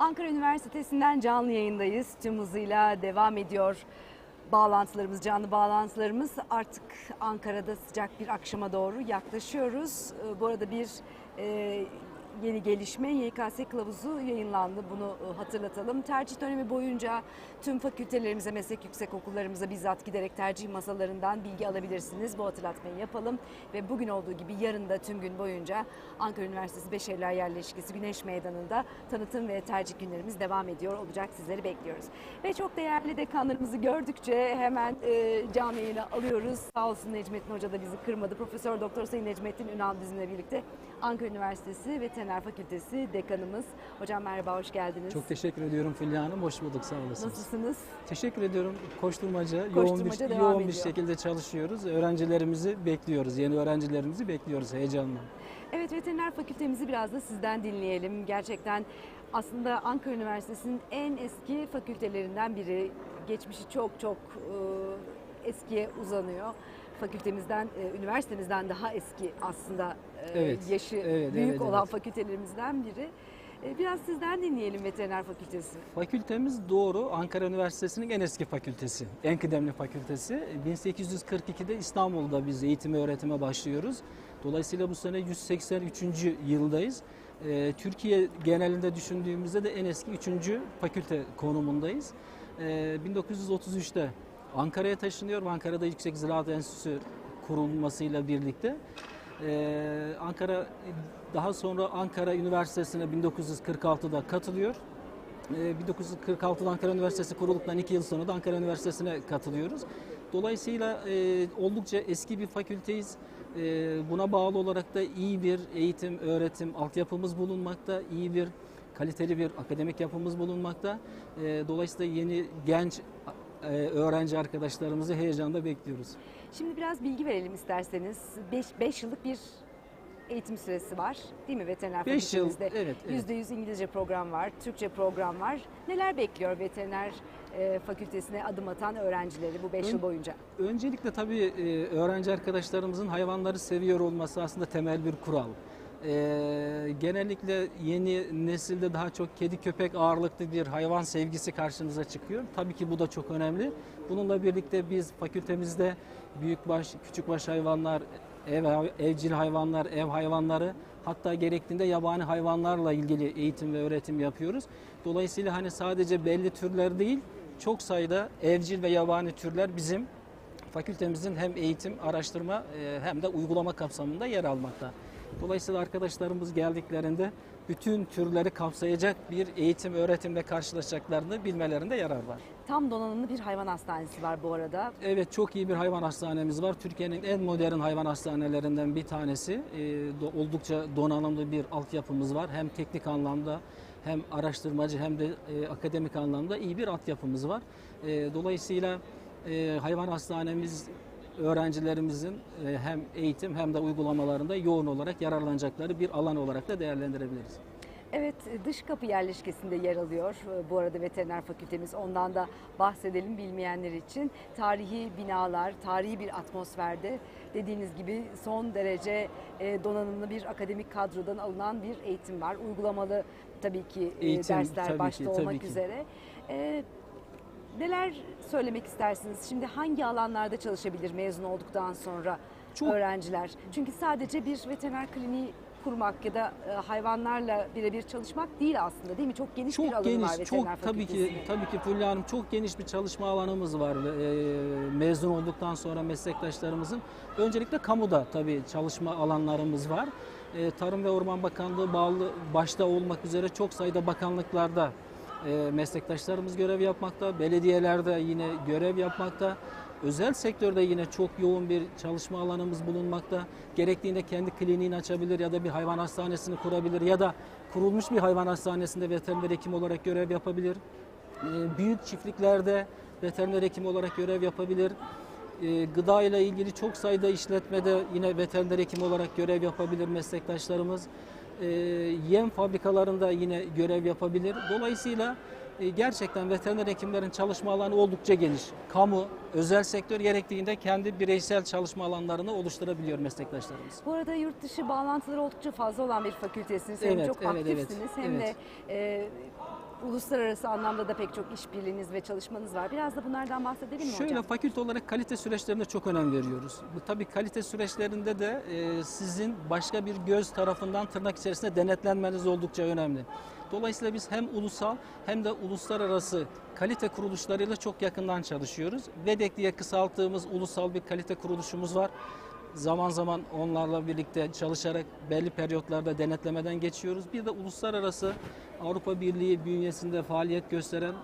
Ankara Üniversitesi'nden canlı yayındayız. Tüm hızıyla devam ediyor bağlantılarımız, canlı bağlantılarımız. Artık Ankara'da sıcak bir akşama doğru yaklaşıyoruz. Ee, Bu arada bir e, yeni gelişme YKS kılavuzu yayınlandı. Bunu e, hatırlatalım. Tercih dönemi boyunca tüm fakültelerimize, meslek yüksekokullarımıza bizzat giderek tercih masalarından bilgi alabilirsiniz. Bu hatırlatmayı yapalım ve bugün olduğu gibi yarın da tüm gün boyunca Ankara Üniversitesi Beşeriler Yerleşkesi Güneş Meydanı'nda tanıtım ve tercih günlerimiz devam ediyor olacak. Sizleri bekliyoruz. Ve çok değerli dekanlarımızı gördükçe hemen e, canlı yayına alıyoruz. Sağ olsun Necmettin Hoca da bizi kırmadı. Profesör Doktor Sayın Necmettin Ünal bizimle birlikte Ankara Üniversitesi Veteriner Fakültesi dekanımız. Hocam merhaba, hoş geldiniz. Çok teşekkür ediyorum Fulya Hanım. Hoş bulduk. Sağ olasınız. Nasılsınız? Teşekkür ediyorum. Koşturmaca, yoğun Koşturmaca bir devam yoğun bir şekilde çalışıyoruz. Öğrencilerimizi bekliyoruz. Yeni öğrencilerimizi bekliyoruz heyecanla. Evet veteriner fakültemizi biraz da sizden dinleyelim. Gerçekten aslında Ankara Üniversitesi'nin en eski fakültelerinden biri. Geçmişi çok çok e, eskiye uzanıyor. Fakültemizden, e, üniversitemizden daha eski aslında e, Evet, yaşı evet, büyük evet, olan evet. fakültelerimizden biri. E, biraz sizden dinleyelim veteriner fakültesi. Fakültemiz doğru. Ankara Üniversitesi'nin en eski fakültesi. En kıdemli fakültesi. 1842'de İstanbul'da biz eğitime öğretime başlıyoruz. Dolayısıyla bu sene 183. yıldayız. Ee, Türkiye genelinde düşündüğümüzde de en eski 3. fakülte konumundayız. Ee, 1933'te Ankara'ya taşınıyor. Ankara'da Yüksek Ziraat Enstitüsü kurulmasıyla birlikte ee, Ankara daha sonra Ankara Üniversitesi'ne 1946'da katılıyor. Ee, 1946'da Ankara Üniversitesi kurulduktan iki yıl sonra da Ankara Üniversitesi'ne katılıyoruz. Dolayısıyla e, oldukça eski bir fakülteyiz. E, buna bağlı olarak da iyi bir eğitim, öğretim altyapımız bulunmakta, iyi bir kaliteli bir akademik yapımız bulunmakta. E, dolayısıyla yeni genç öğrenci arkadaşlarımızı heyecanla bekliyoruz. Şimdi biraz bilgi verelim isterseniz. 5 yıllık bir eğitim süresi var değil mi veteriner Beş yıl, evet, evet. %100 İngilizce program var, Türkçe program var. Neler bekliyor veteriner e, fakültesine adım atan öğrencileri bu 5 Ön- yıl boyunca? Öncelikle tabii e, öğrenci arkadaşlarımızın hayvanları seviyor olması aslında temel bir kural. E, genellikle yeni nesilde daha çok kedi köpek ağırlıklı bir hayvan sevgisi karşımıza çıkıyor. Tabii ki bu da çok önemli. Bununla birlikte biz fakültemizde büyükbaş, küçükbaş hayvanlar, ev evcil hayvanlar, ev hayvanları hatta gerektiğinde yabani hayvanlarla ilgili eğitim ve öğretim yapıyoruz. Dolayısıyla hani sadece belli türler değil, çok sayıda evcil ve yabani türler bizim fakültemizin hem eğitim, araştırma e, hem de uygulama kapsamında yer almakta. Dolayısıyla arkadaşlarımız geldiklerinde bütün türleri kapsayacak bir eğitim, öğretimle karşılaşacaklarını bilmelerinde yarar var. Tam donanımlı bir hayvan hastanesi var bu arada. Evet çok iyi bir hayvan hastanemiz var. Türkiye'nin en modern hayvan hastanelerinden bir tanesi. Do- oldukça donanımlı bir altyapımız var. Hem teknik anlamda hem araştırmacı hem de e, akademik anlamda iyi bir altyapımız var. E, dolayısıyla e, hayvan hastanemiz öğrencilerimizin e, hem eğitim hem de uygulamalarında yoğun olarak yararlanacakları bir alan olarak da değerlendirebiliriz. Evet dış kapı yerleşkesinde yer alıyor. Bu arada veteriner fakültemiz ondan da bahsedelim bilmeyenler için. Tarihi binalar, tarihi bir atmosferde dediğiniz gibi son derece e, donanımlı bir akademik kadrodan alınan bir eğitim var. Uygulamalı tabii ki e, Eğitim, dersler tabii başta ki, tabii olmak ki. üzere. E, neler söylemek istersiniz? Şimdi hangi alanlarda çalışabilir mezun olduktan sonra Çok- öğrenciler? Çünkü sadece bir veteriner kliniği kurmak ya da e, hayvanlarla birebir çalışmak değil aslında değil mi? Çok geniş bir Çok alanı geniş, var çok tabii ki tabii ki Fulya Hanım çok geniş bir çalışma alanımız var. Ee, mezun olduktan sonra meslektaşlarımızın öncelikle kamuda tabii çalışma alanlarımız var. Ee, Tarım ve Orman Bakanlığı bağlı başta olmak üzere çok sayıda bakanlıklarda e, meslektaşlarımız görev yapmakta. Belediyelerde yine görev yapmakta. Özel sektörde yine çok yoğun bir çalışma alanımız bulunmakta. Gerektiğinde kendi kliniğini açabilir ya da bir hayvan hastanesini kurabilir ya da kurulmuş bir hayvan hastanesinde veteriner hekim olarak görev yapabilir. Ee, Büyük çiftliklerde veteriner hekim olarak görev yapabilir. Ee, Gıda ile ilgili çok sayıda işletmede yine veteriner hekim olarak görev yapabilir meslektaşlarımız. Ee, Yem fabrikalarında yine görev yapabilir. Dolayısıyla e, gerçekten veteriner hekimlerin çalışma alanı oldukça geniş. Kamu, özel sektör gerektiğinde kendi bireysel çalışma alanlarını oluşturabiliyor meslektaşlarımız. Bu arada yurt dışı bağlantıları oldukça fazla olan bir fakültesiniz. Hem Evet, çok evet, evet, aktifsiniz hem evet. de e, Uluslararası anlamda da pek çok işbirliğiniz ve çalışmanız var. Biraz da bunlardan bahsedelim mi Şöyle hocam? fakülte olarak kalite süreçlerine çok önem veriyoruz. Bu tabii kalite süreçlerinde de e, sizin başka bir göz tarafından tırnak içerisinde denetlenmeniz oldukça önemli. Dolayısıyla biz hem ulusal hem de uluslararası kalite kuruluşlarıyla çok yakından çalışıyoruz. VEDEK diye kısalttığımız ulusal bir kalite kuruluşumuz var. Zaman zaman onlarla birlikte çalışarak belli periyotlarda denetlemeden geçiyoruz. Bir de uluslararası Avrupa Birliği bünyesinde faaliyet gösteren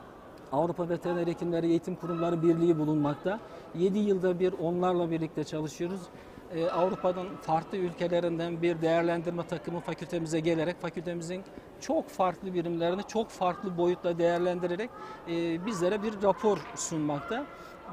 Avrupa Veteriner Hekimleri Eğitim Kurumları Birliği bulunmakta. 7 yılda bir onlarla birlikte çalışıyoruz. Ee, Avrupa'nın farklı ülkelerinden bir değerlendirme takımı fakültemize gelerek fakültemizin çok farklı birimlerini çok farklı boyutla değerlendirerek e, bizlere bir rapor sunmakta.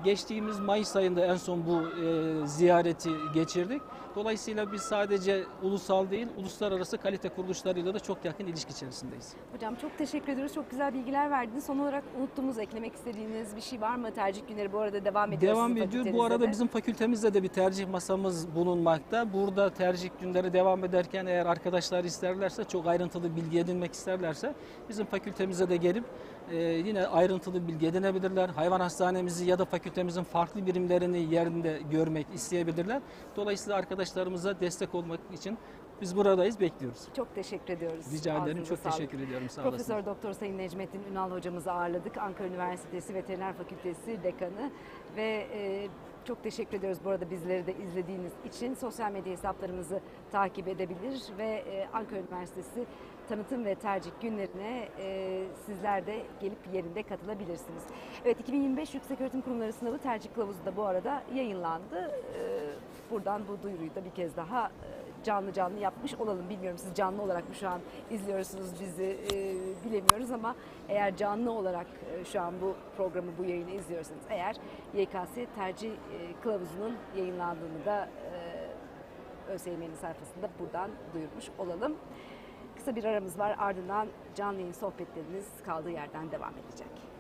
Geçtiğimiz Mayıs ayında en son bu e, ziyareti geçirdik. Dolayısıyla biz sadece ulusal değil, uluslararası kalite kuruluşlarıyla da çok yakın ilişki içerisindeyiz. Hocam çok teşekkür ediyoruz. Çok güzel bilgiler verdiniz. Son olarak unuttuğumuz, eklemek istediğiniz bir şey var mı? Tercih günleri bu arada devam ediyor. Devam ediyor. Bu arada de. bizim fakültemizde de bir tercih masamız bulunmakta. Burada tercih günleri devam ederken eğer arkadaşlar isterlerse, çok ayrıntılı bilgi edinmek isterlerse bizim fakültemize de gelip e, yine ayrıntılı bilgi edinebilirler. Hayvan hastanemizi ya da fakültemizin farklı birimlerini yerinde görmek isteyebilirler. Dolayısıyla arkadaşlarımıza destek olmak için biz buradayız, bekliyoruz. Çok teşekkür ediyoruz. Rica ederim. Ağzınıza Çok sağlık. teşekkür ediyorum. Sağ olasın. Profesör Doktor Sayın Necmettin Ünal hocamızı ağırladık. Ankara Üniversitesi Veteriner Fakültesi Dekanı ve e, çok teşekkür ediyoruz bu arada bizleri de izlediğiniz için. Sosyal medya hesaplarımızı takip edebilir ve e, Ankara Üniversitesi tanıtım ve tercih günlerine e, sizler de gelip yerinde katılabilirsiniz. Evet 2025 Yükseköğretim Kurumları Sınavı tercih kılavuzu da bu arada yayınlandı. E, buradan bu duyuruyu da bir kez daha e, canlı canlı yapmış olalım. Bilmiyorum siz canlı olarak mı şu an izliyorsunuz bizi e, bilemiyoruz ama eğer canlı olarak e, şu an bu programı bu yayını izliyorsanız eğer YKS tercih e, kılavuzunun yayınlandığını da e, ÖSYM'nin sayfasında buradan duyurmuş olalım. Kısa bir aramız var ardından canlı yayın sohbetlerimiz kaldığı yerden devam edecek.